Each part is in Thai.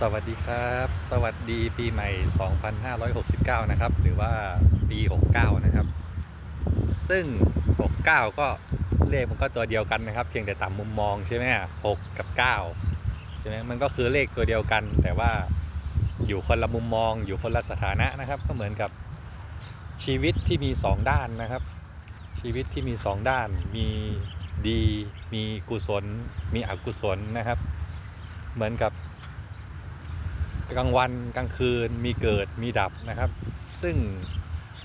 สวัสดีครับ สวัสดีปีใหม่ 2569 นะครับ หรือว่าปี 69 นะครับ ซึ่ง 69 ก็เลขมันก็ตัวเดียวกันนะครับ เพียงแต่ตามมุมมองใช่ไหม6กับ 9 ใช่ไหมมันก็คือเลขตัวเดียวกัน แต่ว่าอยู่คนละมุมมอง อยู่คนละสถานะนะครับ ก็เหมือนกับชีวิตที่มี 2 ด้านนะครับ ชีวิตที่มี 2 ด้าน มีดี มีกุศล มีอกุศลนะครับ เหมือนกับ กลางวันกลางคืนมีเกิดมีดับนะครับ ซึ่ง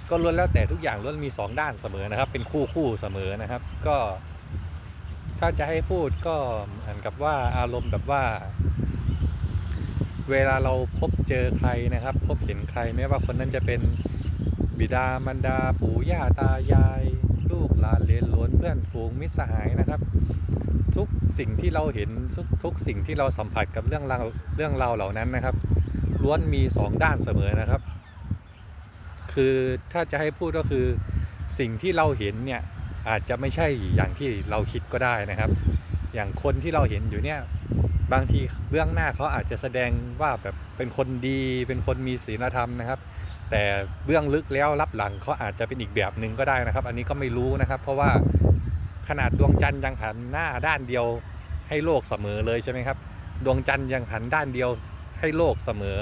ก็ล้วนแล้วแต่ทุกอย่างล้วนมีสองด้านเสมอนะครับ เป็นคู่คู่เสมอนะครับ ก็ ถ้าจะให้พูดก็เหมือนกับว่าอารมณ์แบบว่า เวลาเราพบเจอใครนะครับ พบเห็นใครไม่ว่าคนนั้นจะเป็นบิดามารดาปู่ย่าตายาย ลูกหลานเหลนหลวนเพื่อนฝูงมิตรสหายนะครับ ทุกสิ่งที่เราเห็นทุกทุกสิ่งที่เราสัมผัสกับเรื่องราวเรื่องราวเหล่านั้นนะครับ ล้วนมีสองด้านเสมอนะครับ คือถ้าจะให้พูดก็คือสิ่งที่เราเห็นเนี่ยอาจจะไม่ใช่อย่างที่เราคิดก็ได้นะครับ อย่างคนที่เราเห็นอยู่เนี่ยบางทีเบื้องหน้าเขาอาจจะแสดงว่าแบบเป็นคนดีเป็นคนมีศีลธรรมนะครับ แต่เบื้องลึกแล้วรับหลังเขาอาจจะเป็นอีกแบบหนึ่งก็ได้นะครับ อันนี้ก็ไม่รู้นะครับ เพราะว่าขนาดดวงจันทร์ยังหันหน้าด้านเดียวให้โลกเสมอเลยใช่ไหมครับ ดวงจันทร์ยังหันด้านเดียว ให้โลกเสมอ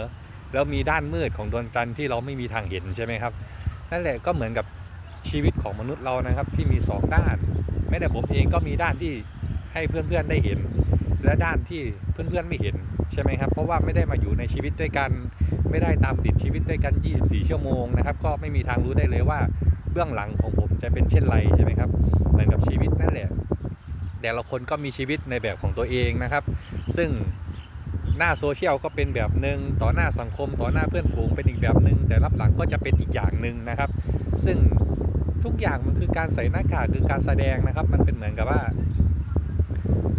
แล้วมีด้านมืดของดวงจันทร์ที่เราไม่มีทางเห็นใช่ไหมครับ นั่นแหละก็เหมือนกับชีวิตของมนุษย์เรานะครับที่มีสองด้านแม้แต่ผมเองก็มีด้านที่ให้เพื่อนๆได้เห็น และด้านที่เพื่อนๆไม่เห็นใช่ไหมครับ เพราะว่าไม่ได้มาอยู่ในชีวิตด้วยกัน ไม่ได้ตามติดชีวิตด้วยกัน 24 ชั่วโมงนะครับก็ไม่มีทางรู้ได้เลยว่าเบื้องหลังของผมจะเป็นเช่นไรใช่ไหมครับเหมือนกับชีวิตนั่นแหละแต่ละคนก็มีชีวิตในแบบของตัวเองนะครับ ซึ่ง หน้าโซเชียลก็เป็นแบบหนึ่งต่อหน้าสังคม ต่อหน้าเพื่อนฝูงเป็นอีกแบบหนึ่งแต่รับหลังก็จะเป็นอีกอย่างหนึ่งนะครับ ซึ่งทุกอย่างมันคือการใส่หน้ากากคือการแสดงนะครับ มันเป็นเหมือนกับว่า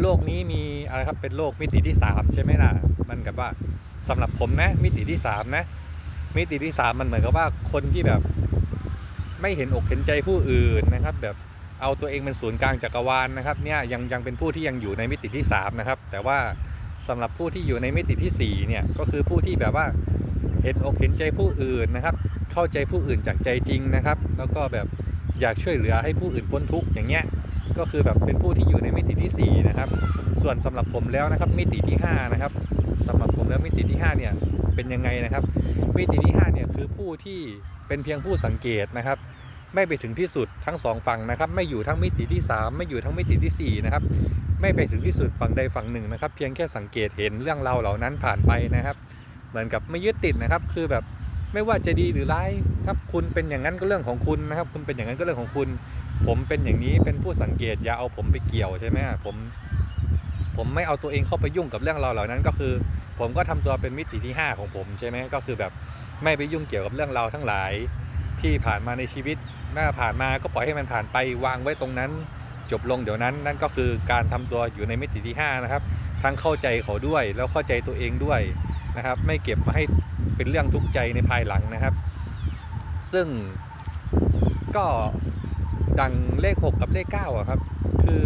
โลกนี้มีอะไรครับเป็นโลกมิติที่ 3 ใช่ไหมล่ะมันกับว่าสำหรับผมนะมิติที่ 3 นะ มิติที่ 3 มันเหมือนกับว่าคนที่แบบ ไม่เห็นอกเห็นใจผู้อื่นนะครับ แบบเอาตัวเองเป็นศูนย์กลางจักรวาลนะครับเนี่ยยังยังเป็นผู้ที่ยังอยู่ในมิติที่ 3 นะครับ แต่ว่า สำหรับผู้ที่อยู่ในมิติที่4เนี่ยก็คือผู้ที่แบบว่าเห็นอกเห็นใจผู้อื่นนะครับ เข้าใจผู้อื่นจากใจจริงนะครับ แล้วก็แบบอยากช่วยเหลือให้ผู้อื่นพ้นทุกข์อย่างเงี้ยก็คือแบบเป็นผู้ที่อยู่ในมิติที่ 4 นะครับ ส่วนสำหรับผมแล้วนะครับมิติที่5นะครับสำหรับผมแล้วมิติที่5เนี่ยเป็นยังไงนะครับ มิติที่5เนี่ยคือผู้ที่เป็นเพียงผู้สังเกตนะครับ ไม่ไปถึงที่สุดทั้งสองฝั่งนะครับ ไม่อยู่ทั้งมิติที่ 3 ไม่อยู่ทั้งมิติที่4นะครับไม่ไปถึงที่สุดฝั่งใดฝั่งหนึ่งนะครับ เพียงแค่สังเกตเห็นเรื่องราวเหล่านั้นผ่านไปนะครับ เหมือนกับไม่ยึดติดนะครับ คือแบบไม่ว่าจะดีหรือร้ายครับคุณเป็นอย่างนั้นก็เรื่องของคุณนะครับ คุณเป็นอย่างนั้นก็เรื่องของคุณ ผมเป็นอย่างนี้เป็นผู้สังเกตอย่าเอาผมไปเกี่ยวใช่ไหมผมผมไม่เอาตัวเองเข้าไปยุ่งกับเรื่องราวเหล่านั้นก็คือ ผมก็ทำตัวเป็นมิติที่ 5 ของผมใช่ไหมก็คือแบบไม่ไปยุ่งเกี่ยวกับเรื่องราวทั้งหลายที่ผ่านมาในชีวิต หน้าผ่านมาก็ปล่อยให้มันผ่านไปวางไว้ตรงนั้น จบลงเดี๋ยวนั้นนั่นก็คือการทำตัวอยู่ในมิติที่ 5 นะครับ ทั้งเข้าใจเขาด้วยแล้วเข้าใจตัวเองด้วยนะครับ ไม่เก็บมาให้เป็นเรื่องทุกข์ใจในภายหลังนะครับ ซึ่งก็ดังเลข 6 กับเลข9อะครับ คือ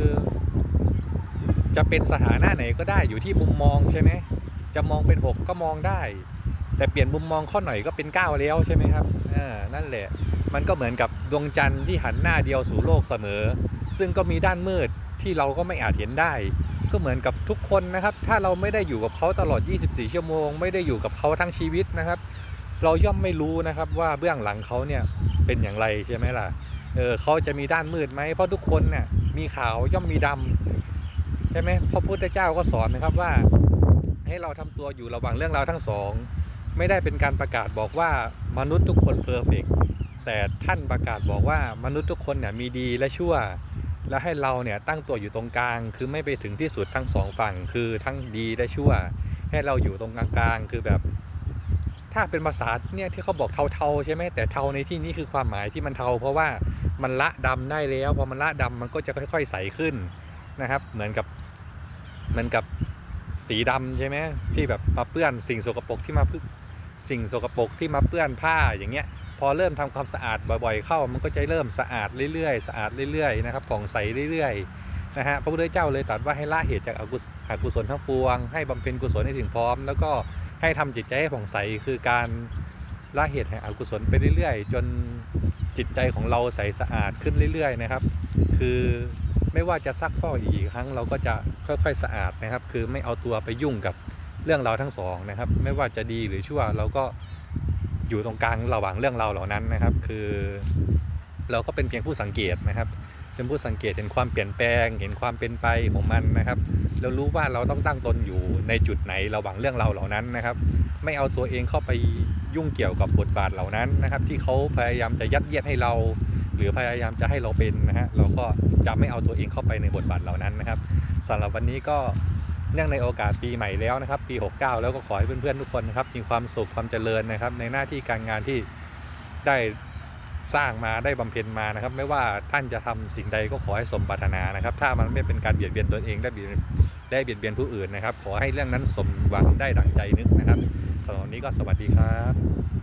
จะเป็นสถานะไหนก็ได้อยู่ที่มุมมองใช่ไหมจะมองเป็น 6 ก็มองได้ แต่เปลี่ยนมุมมองข้อหน่อยก็เป็น 9 แล้วใช่ไหมครับอ่านั่นแหละ มันก็เหมือนกับดวงจันทร์ที่หันหน้าเดียวสู่โลกเสมอ ซึ่งก็มีด้านมืดที่เราก็ไม่อาจเห็นได้ ก็เหมือนกับทุกคนนะครับ ถ้าเราไม่ได้อยู่กับเขาตลอด 24 ชั่วโมง ไม่ได้อยู่กับเขาทั้งชีวิตนะครับ เราย่อมไม่รู้นะครับว่าเบื้องหลังเขาเนี่ยเป็นอย่างไรใช่ไหมล่ะ เออเขาจะมีด้านมืดไหม เพราะทุกคนเนี่ยมีขาวย่อมมีดำใช่ไหมพระพุทธเจ้าก็สอนนะครับว่า ให้เราทำตัวอยู่ระหว่างเรื่องราวทั้งสอง ไม่ได้เป็นการประกาศบอกว่ามนุษย์ทุกคนเพอร์เฟก แต่ท่านประกาศบอกว่ามนุษย์ทุกคนเนี่ยมีดีและชั่ว และให้เราเนี่ยตั้งตัวอยู่ตรงกลาง คือไม่ไปถึงที่สุดทั้งสองฝั่ง คือทั้งดีและชั่ว ให้เราอยู่ตรงกลางๆคือแบบ ถ้าเป็นภาษาเนี่ยที่เขาบอกเทาๆใช่ไหมแต่เทาในที่นี้คือความหมายที่มันเทา เพราะว่ามันละดำได้แล้วพอมันละดำมันก็จะค่อย ๆ ใสขึ้นนะครับ เหมือนกับเหมือนกับสีดำใช่ไหมที่แบบมาเปื้อนสิ่งสกปรกที่มาพึ่สิ่งสกปรกที่มาเปื้อนผ้าอย่างเงี้ย พอเริ่มทำความสะอาดบ่อยๆ เข้า มันก็จะเริ่มสะอาดเรื่อยๆ สะอาดเรื่อยๆ นะครับผ่องใสเรื่อยๆ นะฮะ พระพุทธเจ้าเลยตรัสว่าให้ละเหตุจากอกุศอกุศลทั้งปวง ให้บำเพ็ญกุศลให้ถึงพร้อม แล้วก็ให้ทำจิตใจให้ผ่องใส คือการละเหตุแห่งอกุศลไปเรื่อยๆ จนจิตใจของเราใสสะอาดขึ้นเรื่อยๆ นะครับ คือไม่ว่าจะซักฟอกอีกครั้งเราก็จะค่อยๆ สะอาดนะครับ คือไม่เอาตัวไปยุ่งกับเรื่องราวทั้งสองนะครับ ไม่ว่าจะดีหรือชั่วเราก็ อยู่ตรงกลางระหว่างเรื่องราวเหล่านั้นนะครับ คือเราก็เป็นเพียงผู้สังเกตนะครับเป็นผู้สังเกตเห็นความเปลี่ยนแปลงเห็นความเป็นไปของมันนะครับแล้วรู้ว่าเราต้องตั้งตนอยู่ในจุดไหนระหว่างเรื่องราวเหล่านั้นนะครับ ไม่เอาตัวเองเข้าไปยุ่งเกี่ยวกับบทบาทเหล่านั้นนะครับ ที่เขาพยายามจะยัดเยียดให้เรา หรือพยายามจะให้เราเป็นนะฮะเราก็จะไม่เอาตัวเองเข้าไปในบทบาทเหล่านั้นนะครับสำหรับวันนี้ก็ เนื่องในโอกาสปีใหม่แล้วนะครับปี 69 แล้วก็ขอให้เพื่อนๆทุกคนนะครับมีความสุขความเจริญนะครับ ในหน้าที่การงานที่ได้สร้างมาได้บำเพ็ญมานะครับ ไม่ว่าท่านจะทำสิ่งใดก็ขอให้สมปรารถนานะครับ ถ้ามันไม่เป็นการเบียดเบียนตัวเองได้เบียดได้เบียดเบียนผู้อื่นนะครับ ขอให้เรื่องนั้นสมหวังได้ดั่งใจนึกนะครับสำหรับนี้ก็สวัสดีครับ